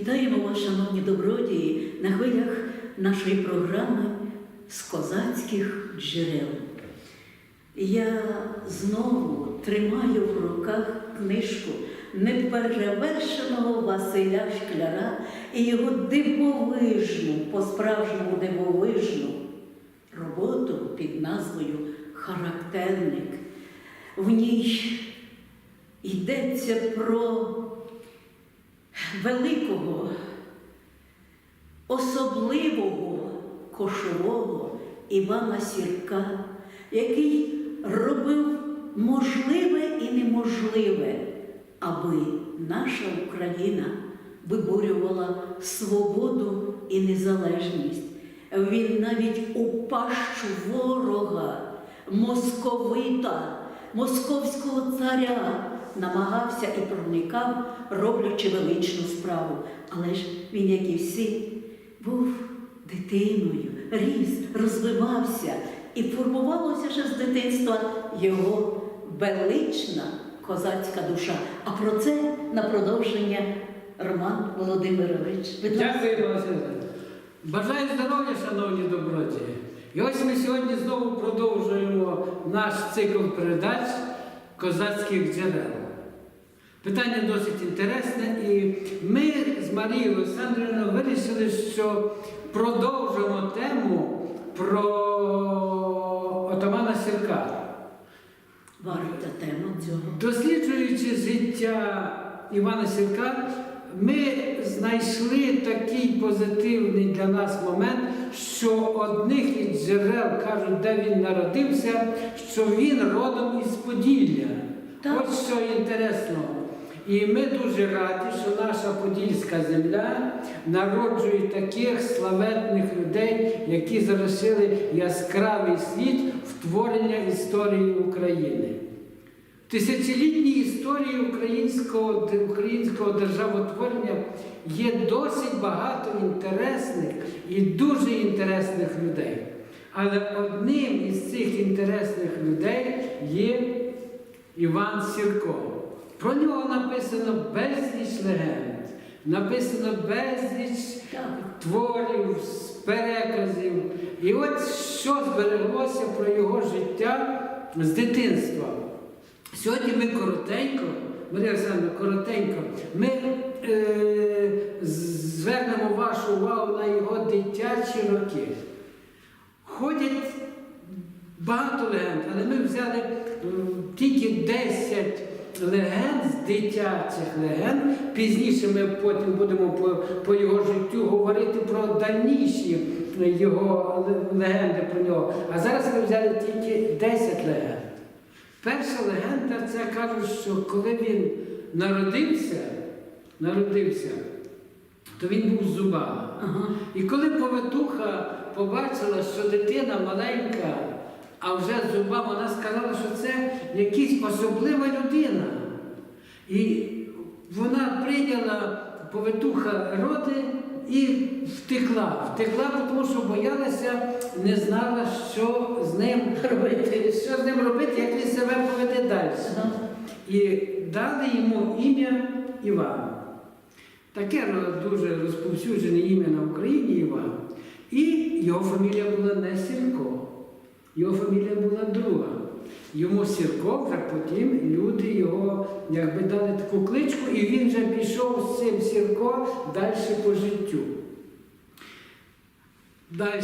Вітаємо вас, шановні добродії, на хвилях нашої програми з козацьких джерел. Я знову тримаю в руках книжку неперевершеного Василя Шкляра і його дивовижну, по-справжньому дивовижну роботу під назвою Характерник. В ній йдеться про великого, особливого кошового Івана Сірка, який робив можливе і неможливе, аби наша Україна виборювала свободу і незалежність. Він навіть у пащу ворога, московита, московського царя намагався і проникав, роблячи величну справу. Але ж він, як і всі, був дитиною, ріс, розвивався і формувалося ще з дитинства його велична козацька душа. А про це на продовження Роман Володимирович. Дякую, Бажаю здоров'я, шановні добродії. І ось ми сьогодні знову продовжуємо наш цикл передач козацьких джерел. Питання досить інтересне, і ми з Марією Олександрівною вирішили, що продовжимо тему про отамана Сірка. Варта тема цього. Досліджуючи життя Івана Сірка, ми знайшли такий позитивний для нас момент, що одних із джерел кажуть, де він народився, що він родом із Поділля. Так. От що інтересно. І ми дуже раді, що наша подільська земля народжує таких славетних людей, які залишили яскравий слід в творення історії України. В тисячолітній історії українського, українського державотворення є досить багато інтересних і дуже інтересних людей. Але одним із цих інтересних людей є Іван Сірко. Про нього написано безліч легенд, написано безліч творів, переказів. І от що збереглося про його життя з дитинства. Сьогодні ми коротенько, Марія Олександровна, коротенько, ми е, звернемо вашу увагу на його дитячі роки. Ходять багато легенд, але ми взяли тільки 10 легенд з дитячих легенд. Пізніше ми потім будемо по, по його життю говорити про дальніші його легенди про нього. А зараз ми взяли тільки 10 легенд. Перша легенда це кажуть, що коли він народився, народився, то він був зубами. Ага. І коли повитуха побачила, що дитина маленька, а вже з зубами, вона сказала, що це якась особлива людина. І вона прийняла повитуха роди і втекла. Втекла, тому що боялася, не знала, що з ним робити, що з ним робити, як він себе поведе далі. І дали йому ім'я Іван. Таке дуже розповсюджене ім'я на Україні Іван. І його фамілія була не Сірко, його фамілія була друга. Йому Сірко, вже потім люди його якби дали таку кличку, і він вже пішов з цим Сірко далі по життю. Далі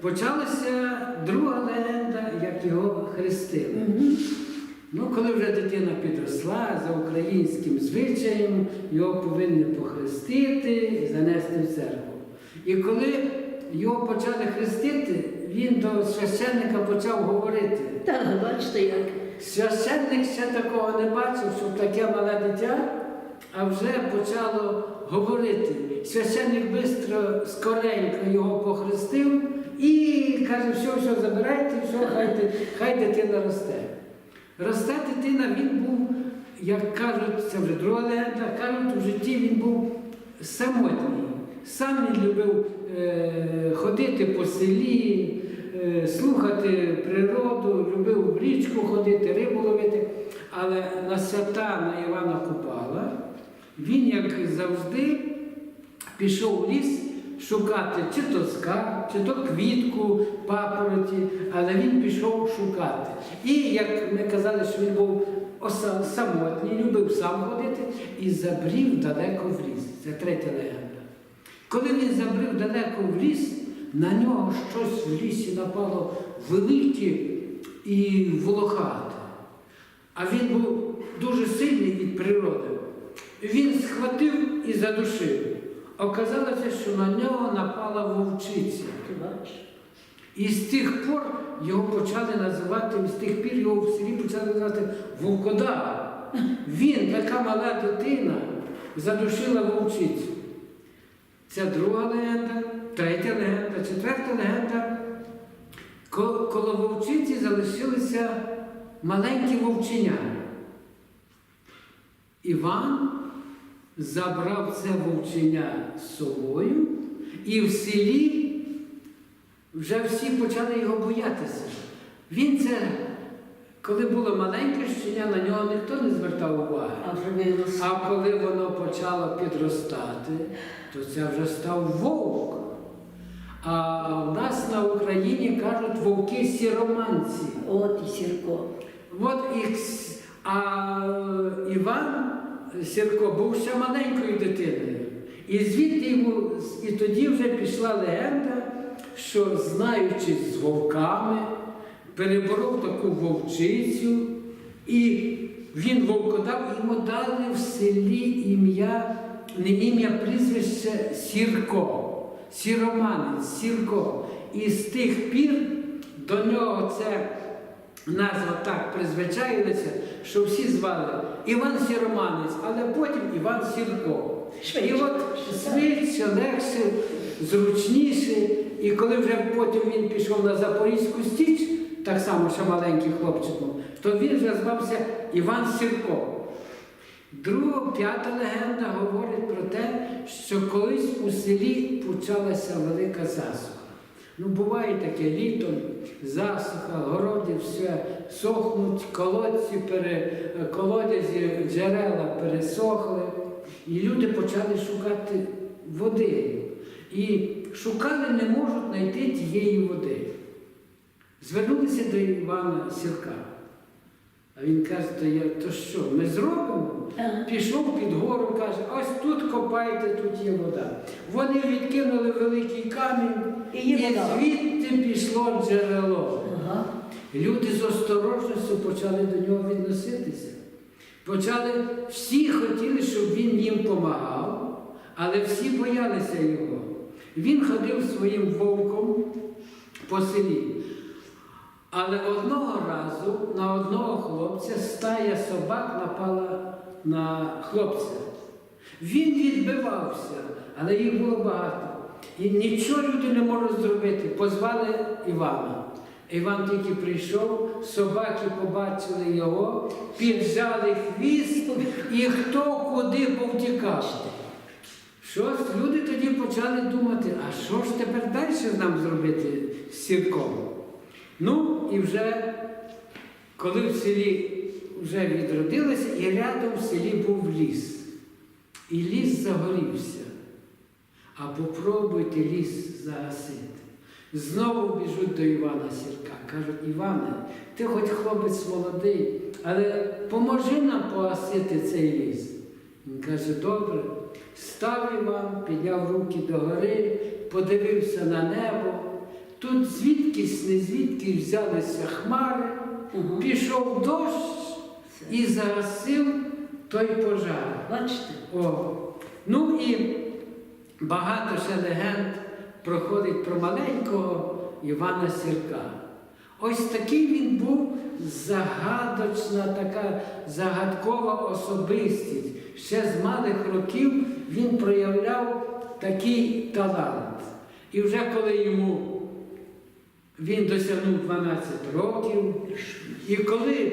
почалася друга легенда, як його хрестили. Ну, коли вже дитина підросла за українським звичаєм, його повинні похрестити і занести в церкву. І коли його почали хрестити, він до священника почав говорити. Так, бачите, як. Священник ще такого не бачив, щоб таке мале дитя, а вже почало говорити. Священник швидко, скоренько його похрестив і каже, все, все, забирайте, все, хай, хай дитина росте. Росте дитина, він був, як кажуть, це вже друга легенда, кажуть, у житті він був самотній. Сам він любив е, ходити по селі, е, слухати природу, любив в річку ходити, рибу ловити. Але на свята на Івана Купала він, як завжди, пішов у ліс шукати чи то скарб, чи то квітку папороті, але він пішов шукати. І як ми казали, що він був самотній, любив сам ходити і забрів далеко в ліс. Це третя легенда. Коли він забрив далеко в ліс, на нього щось в лісі напало велике і волохате. А він був дуже сильний від природи. Він схватив і задушив. Оказалося, що на нього напала вовчиця. І з тих пор його почали називати, з тих пір його в селі почали називати Вовкодар. Він, така мала дитина, задушила вовчицю. Це друга легенда, третя легенда, четверта легенда. Коло вовчиці залишилися маленькі вовченя. Іван забрав це вовченя з собою, і в селі вже всі почали його боятися. Він це, коли було маленьке щеня, на нього ніхто не звертав уваги. А коли воно почало підростати, то це вже став вовк. А в нас на Україні кажуть вовки сіроманці. От і Сірко. От і, а Іван Сірко був ще маленькою дитиною. І звідти йому, і тоді вже пішла легенда, що знаючись з вовками, переборов таку вовчицю, і він вовкодав, йому дали в селі ім'я, не ім'я, прізвище Сірко, Сіроманець, Сірко. І з тих пір до нього це назва так призвичаїлася, що всі звали Іван Сіроманець, але потім Іван Сірко. І от швидше, легше, зручніше. І коли вже потім він пішов на Запорізьку стіч, так само ще маленьким хлопчиком, то він вже звався Іван Сірко. Друга, п'ята легенда говорить про те, що колись у селі почалася велика засуха. Ну, буває таке літо, засуха, городі все сохнуть, колодці, пере, колодязі, джерела пересохли. І люди почали шукати води. І шукали, не можуть знайти тієї води. Звернулися до Івана Сірка. А він каже, то, я, то що, ми зробимо? Ага. Пішов під гору, каже, ось тут копайте, тут є вода. Вони відкинули великий камінь, І і звідти пішло джерело. Ага. Люди з осторожністю почали до нього відноситися. Почали, всі хотіли, щоб він їм допомагав, але всі боялися його. Він ходив своїм вовком по селі. Але одного разу на одного хлопця стая собак напала на хлопця. Він відбивався, але їх було багато. І нічого люди не можуть зробити. Позвали Івана. Іван тільки прийшов, собаки побачили його, піджали хвіст, і хто куди повтікав. Щось люди тоді почали думати, а що ж тепер далі нам зробити з сірком? Ну і вже, коли в селі вже відродилося, і рядом в селі був ліс. І ліс загорівся. А попробуйте ліс загасити. Знову біжуть до Івана Сірка. Кажуть, Іване, ти хоч хлопець молодий, але поможи нам погасити цей ліс. Він каже, добре. Став Іван, підняв руки догори, подивився на небо. Тут звідкись, не звідки взялися хмари, Ага. пішов дощ і загасив той пожар. Бачите? О. Ну і багато ще легенд проходить про маленького Івана Сірка. Ось такий він був загадочна, така загадкова особистість. Ще з малих років він проявляв такий талант. І вже коли йому він досягнув 12 років, і коли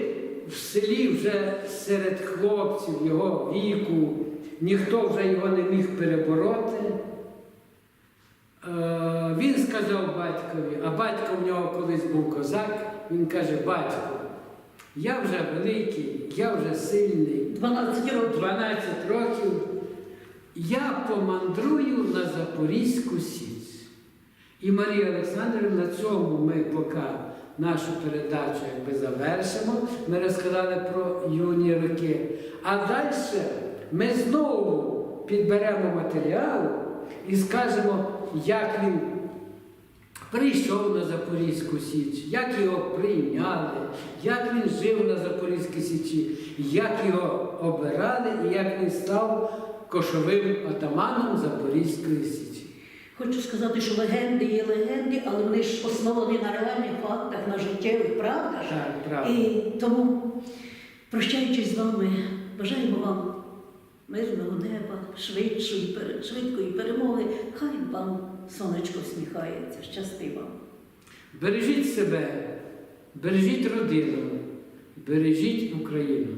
в селі вже серед хлопців його віку ніхто вже його не міг перебороти, е, він сказав батькові, а батько в нього колись був козак, він каже, батько, я вже великий, я вже сильний, 12 років. 12 років, Я помандрую на Запорізьку Січ. І Марія Олександрівна, на цьому ми поки нашу передачу якби завершимо. Ми розказали про юні роки. А далі ми знову підберемо матеріал і скажемо, як він прийшов на Запорізьку Січ, як його прийняли, як він жив на Запорізькій Січі, як його обирали і як він став кошовим атаманом Запорізької Січі. Хочу сказати, що легенди є легенди, але вони ж основані на реальних фактах, на життєвих правдах. Так. І тому, прощаючись з вами, бажаємо вам мирного неба, швидшої, швидкої перемоги. Хай вам сонечко всміхається, щасти вам. Бережіть себе, бережіть родину, бережіть Україну.